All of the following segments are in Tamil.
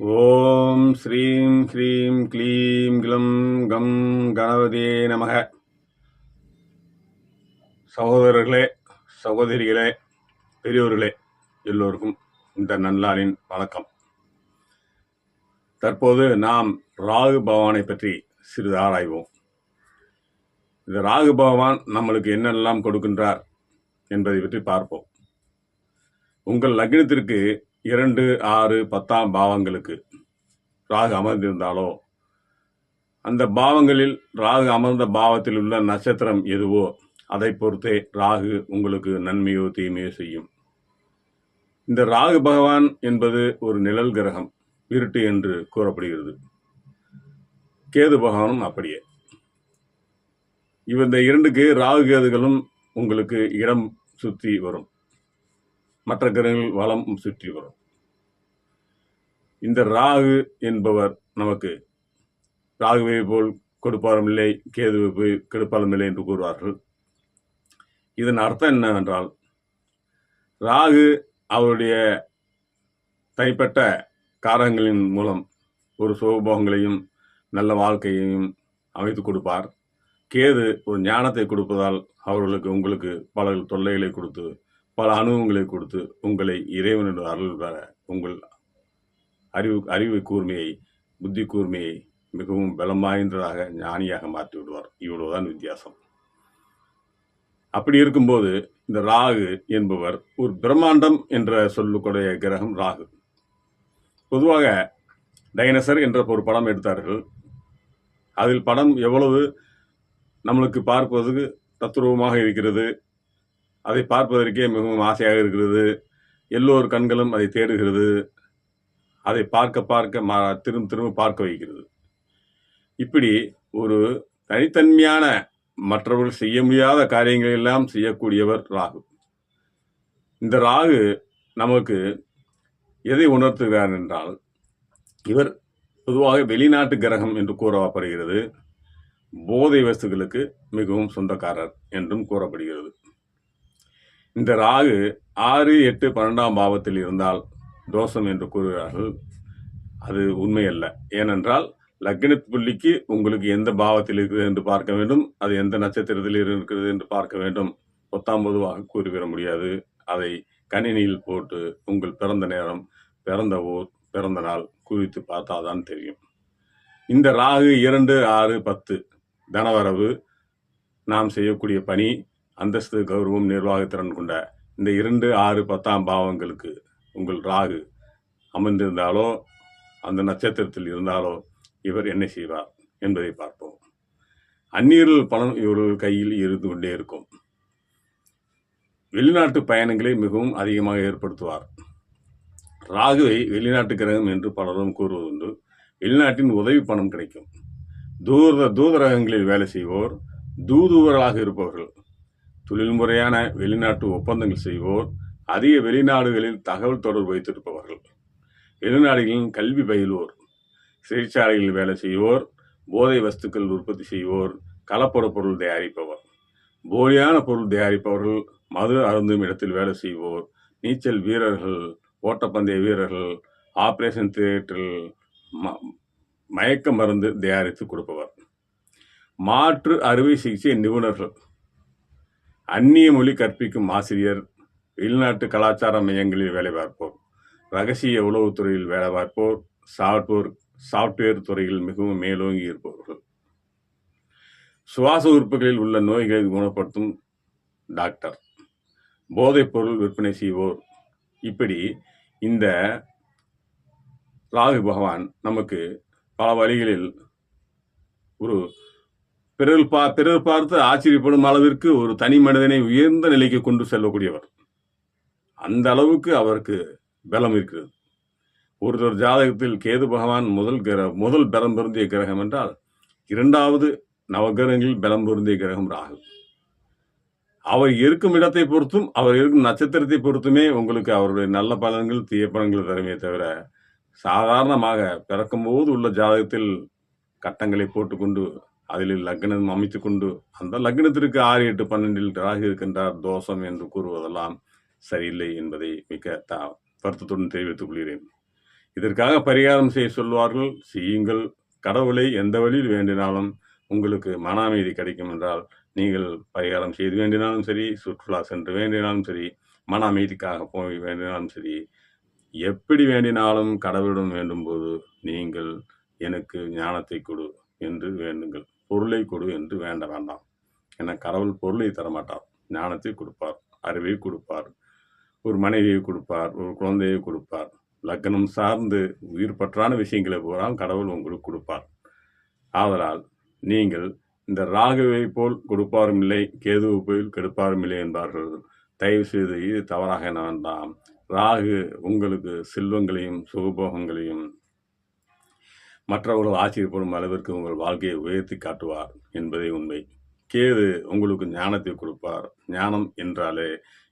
ஓம் ஸ்ரீம் ஸ்ரீம் க்ளீம் கிளம் கம் கணபதே நமக. சகோதரர்களே சகோதரிகளே பெரியோர்களே எல்லோருக்கும் இந்த நன்னாளின் வணக்கம். தற்போது நாம் ராகு பகவானை பற்றி சிறிது ஆராய்வோம். இந்த ராகு பகவான் நம்மளுக்கு என்னெல்லாம் கொடுக்கின்றார் என்பதை பற்றி பார்ப்போம். உங்கள் லக்னத்திற்கு இரண்டு ஆறு பத்தாம் பாவங்களுக்கு ராகு அமர்ந்திருந்தாலோ அந்த பாவங்களில் ராகு அமர்ந்த பாவத்தில் உள்ள நட்சத்திரம் எதுவோ அதை பொறுத்தே ராகு உங்களுக்கு நன்மையோ தீமையோ செய்யும். இந்த ராகு பகவான் என்பது ஒரு நிழல் கிரகம் இருட்டு என்று கூறப்படுகிறது. கேது பகவானும் அப்படியே. இவ இந்த இரண்டுக்கு ராகு கேதுகளும் உங்களுக்கு இடம் சுற்றி வரும். மற்ற கிரகங்கள் வளம் சுற்றி வரும். இந்த ராகு என்பவர் நமக்கு ராகுவை போல் கொடுப்பாலும் இல்லை கேதுவை போய் கெடுப்பாலும் இல்லை என்று கூறுவார்கள். இதன் அர்த்தம் என்னவென்றால் ராகு அவருடைய தனிப்பட்ட காரகங்களின் மூலம் ஒரு சுகபோகங்களையும் நல்ல வாழ்க்கையையும் அமைத்து கொடுப்பார். கேது ஒரு ஞானத்தை கொடுப்பதால் அவர்களுக்கு உங்களுக்கு பல தொல்லைகளை கொடுத்து பல அனுபவங்களை கொடுத்து உங்களை இறைவனோட அருள் பெற உங்கள் அறிவு அறிவு கூர்மையை புத்தி கூர்மையை மிகவும் பலம் வாய்ந்ததாக ஞானியாக மாற்றி விடுவார் இவ்வளவுதான் வித்தியாசம். அப்படி இருக்கும்போது இந்த ராகு என்பவர் ஒரு பிரம்மாண்டம் என்ற சொல்லக்கூடிய கிரகம் ராகு. பொதுவாக டைனசர் என்ற ஒரு படம் எடுத்தார்கள். அதில் படம் எவ்வளவு நம்மளுக்கு பார்ப்பதற்கு தத்துருவமாக இருக்கிறது அதை பார்ப்பதற்கே மிகவும் ஆசையாக இருக்கிறது. எல்லோர் கண்களும் அதை தேடுகிறது. அதை பார்க்க பார்க்க மா திரும்ப திரும்ப பார்க்க வைக்கிறது. இப்படி ஒரு தனித்தன்மையான மற்றவர்கள் செய்ய முடியாத காரியங்கள் எல்லாம் செய்யக்கூடியவர் ராகு. இந்த ராகு நமக்கு எதை உணர்த்துகிறார் என்றால் இவர் பொதுவாக வெளிநாட்டு கிரகம் என்று கூறப்படுகிறது. போதை வஸ்துகளுக்கு மிகவும் சொந்தக்காரர் என்றும் கூறப்படுகிறது. இந்த ராகு ஆறு எட்டு பன்னெண்டாம் பாவத்தில் இருந்தால் தோஷம் என்று கூறுகிறார்கள். அது உண்மையல்ல. ஏனென்றால் லக்ன புள்ளிக்கு உங்களுக்கு எந்த பாவத்தில் இருக்கிறது என்று பார்க்க வேண்டும். அது எந்த நட்சத்திரத்தில் இருக்கிறது என்று பார்க்க வேண்டும். பத்தாம் பொதுவாக கூறிவிட முடியாது. அதை கணினியில் போட்டு உங்கள் பிறந்த நேரம் பிறந்த ஊர் பிறந்த நாள் குறித்து பார்த்தாதான் தெரியும். இந்த ராகு இரண்டு ஆறு பத்து தனவரவு நாம் செய்யக்கூடிய பணி அந்தஸ்து கௌரவம் நிர்வாகத்திறன் கொண்ட இந்த இரண்டு ஆறு பத்தாம் பாவங்களுக்கு உங்கள் ராகு அமர்ந்திருந்தாலோ அந்த நட்சத்திரத்தில் இருந்தாலோ இவர் என்ன செய்வார் என்பதை பார்ப்போம். அந்நீரில் பணம் இவர்கள் கையில் இருந்து கொண்டே இருக்கும். வெளிநாட்டு பயணங்களை மிகவும் அதிகமாக ஏற்படுத்துவார். ராகுவை வெளிநாட்டு கிரகம் என்று பலரும் கூறுவதுண்டு. வெளிநாட்டின் உதவி பணம் கிடைக்கும். தூர தூதரகங்களில் வேலை செய்வோர் தூதுவர்களாக இருப்பவர்கள் தொழில்முறையான வெளிநாட்டு ஒப்பந்தங்கள் செய்வோர் அதிக வெளிநாடுகளில் தகவல் தொடர்பு வைத்திருப்பவர்கள். வெளிநாடுகளில் கல்வி பயில்வோர் சிறைச்சாலைகளில் வேலை செய்வோர் போதை வஸ்துக்கள் உற்பத்தி செய்வோர் கலப்பட பொருள் தயாரிப்பவர். போலியான பொருள் தயாரிப்பவர்கள் மது அருந்தும் இடத்தில் வேலை செய்வோர் நீச்சல் வீரர்கள் ஓட்டப்பந்தய வீரர்கள் ஆப்ரேஷன் தியேட்டரில் ம- மயக்க மருந்து தயாரித்து கொடுப்பவர். மாற்று அறுவை சிகிச்சை நிபுணர்கள். அந்நிய மொழி கற்பிக்கும் ஆசிரியர் வெளிநாட்டு கலாச்சார மையங்களில் வேலை பார்ப்போர் ரகசிய உளவுத்துறையில் வேலை பார்ப்போர் சாஃப்ட்வேர் சாஃப்ட்வேர் துறையில் மிகவும் மேலோங்கி இருப்பவர்கள். சுவாச உறுப்புகளில் உள்ள நோய்களை குணப்படுத்தும் டாக்டர் போதைப்பொருள் விற்பனை செய்வோர். இப்படி இந்த ராகு பகவான் நமக்கு பல வழிகளில் ஒரு பிறர் பா பிறர் பார்த்து ஆச்சரியப்படும் அளவிற்கு ஒரு தனி மனிதனை உயர்ந்த நிலைக்கு கொண்டு செல்லக்கூடியவர். அந்த அளவுக்கு அவருக்கு பலம் இருக்கிறது. ஒருத்தர் ஜாதகத்தில் கேது பகவான் முதல் கிர முதல் பலம் பொருந்திய கிரகம் என்றால் இரண்டாவது நவகிரகங்களில் பலம் பொருந்திய கிரகம் ராகு. அவர் இருக்கும் இடத்தை பொறுத்தும் அவர் இருக்கும் நட்சத்திரத்தை பொறுத்துமே உங்களுக்கு அவருடைய நல்ல பலன்கள் தீய பலன்கள் தருமே தவிர சாதாரணமாக பிறக்கும்போது உள்ள ஜாதகத்தில் கட்டங்களை போட்டுக்கொண்டு அதில் லக்னம் அமைத்து கொண்டு அந்த லக்னத்திற்கு ஆறு எட்டு பன்னெண்டில் ராகு இருக்கின்றார் தோஷம் என்று கூறுவதெல்லாம் சரியில்லை என்பதை மிக்க த வருத்தத்துடன் தெரிவித்துக் கொள்கிறேன். இதற்காக பரிகாரம் செய்ய சொல்வார்கள் செய்யுங்கள். கடவுளை எந்த வழியில் வேண்டினாலும் உங்களுக்கு மன அமைதி கிடைக்கும் என்றால் நீங்கள் பரிகாரம் செய்து வேண்டினாலும் சரி சுற்றுலா சென்று வேண்டினாலும் சரி மன அமைதிக்காக போய் வேண்டினாலும் சரி எப்படி வேண்டினாலும் கடவுளிடம் வேண்டும்போது நீங்கள் எனக்கு ஞானத்தை கொடு என்று வேண்டுங்கள். பொருளை கொடு என்று வேண்ட வேண்டாம். என கடவுள் பொருளை தரமாட்டார். ஞானத்தை கொடுப்பார். அறிவை கொடுப்பார். ஒரு மனைவியை கொடுப்பார். ஒரு குழந்தையை கொடுப்பார். லக்னம் சார்ந்து உயிர் பற்றான விஷயங்களை பூரா கடவுள் உங்களுக்கு கொடுப்பார். ஆதலால் நீங்கள் இந்த ராகுவை போல் கொடுப்பாரும் இல்லை கேதுவை போல் கெடுப்பாரும் இல்லை என்பார்கள். தயவு செய்து இது தவறாக என்ன வேண்டாம். ராகு உங்களுக்கு செல்வங்களையும் சுகபோகங்களையும் மற்றவர்கள் ஆச்சரியப்படும் அளவிற்கு உங்கள் வாழ்க்கையை உயர்த்தி காட்டுவார் என்பதே உண்மை. கேது உங்களுக்கு ஞானத்தை கொடுப்பார். ஞானம் என்றாலே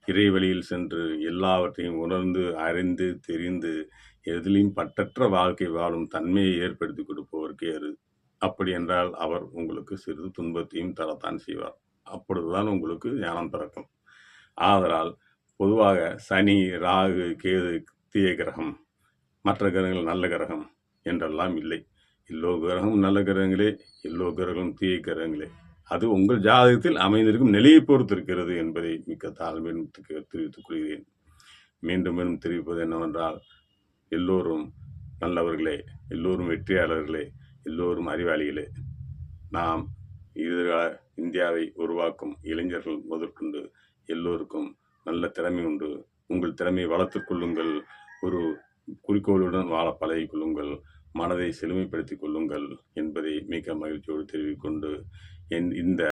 இறைவழியில் சென்று எல்லாவற்றையும் உணர்ந்து அறிந்து தெரிந்து எதிலையும் பட்டற்ற வாழ்க்கை வாழும் தன்மையை ஏற்படுத்தி கொடுப்பவர் கேது. அப்படி என்றால் அவர் உங்களுக்கு சிறிது துன்பத்தையும் தரத்தான் செய்வார். அப்பொழுதுதான் உங்களுக்கு ஞானம் பிறக்கும். ஆதலால் பொதுவாக சனி ராகு கேது தீய கிரகம் மற்ற கிரகங்கள் நல்ல கிரகம். என்றெல்லாம் இல்லை. எல்லோ கிரகம் நல்ல கிரகங்களே எல்லோ கிரகம் தீய கிரகங்களே. அது உங்கள் ஜாதகத்தில் அமைந்திருக்கும் நிலையை பொறுத்து இருக்கிறது என்பதை மிக்க தாழ்மையின் தெரிவித்துக் கொள்கிறேன். மீண்டும் மீண்டும் தெரிவிப்பது என்னவென்றால் எல்லோரும் நல்லவர்களே எல்லோரும் வெற்றியாளர்களே எல்லோரும் அறிவாளிகளே. நாம் எதிர்கால இந்தியாவை உருவாக்கும் இளைஞர்கள் முதற்கொண்டு எல்லோருக்கும் நல்ல திறமை உண்டு. உங்கள் திறமையை வளர்த்துக்கொள்ளுங்கள் ஒரு குறிக்கோளுடன் வாழ பழகிக் கொள்ளுங்கள். மனதை செழுமைப்படுத்திக் கொள்ளுங்கள் என்பதை மிக மகிழ்ச்சியோடு தெரிவிக்கொண்டு என் இந்த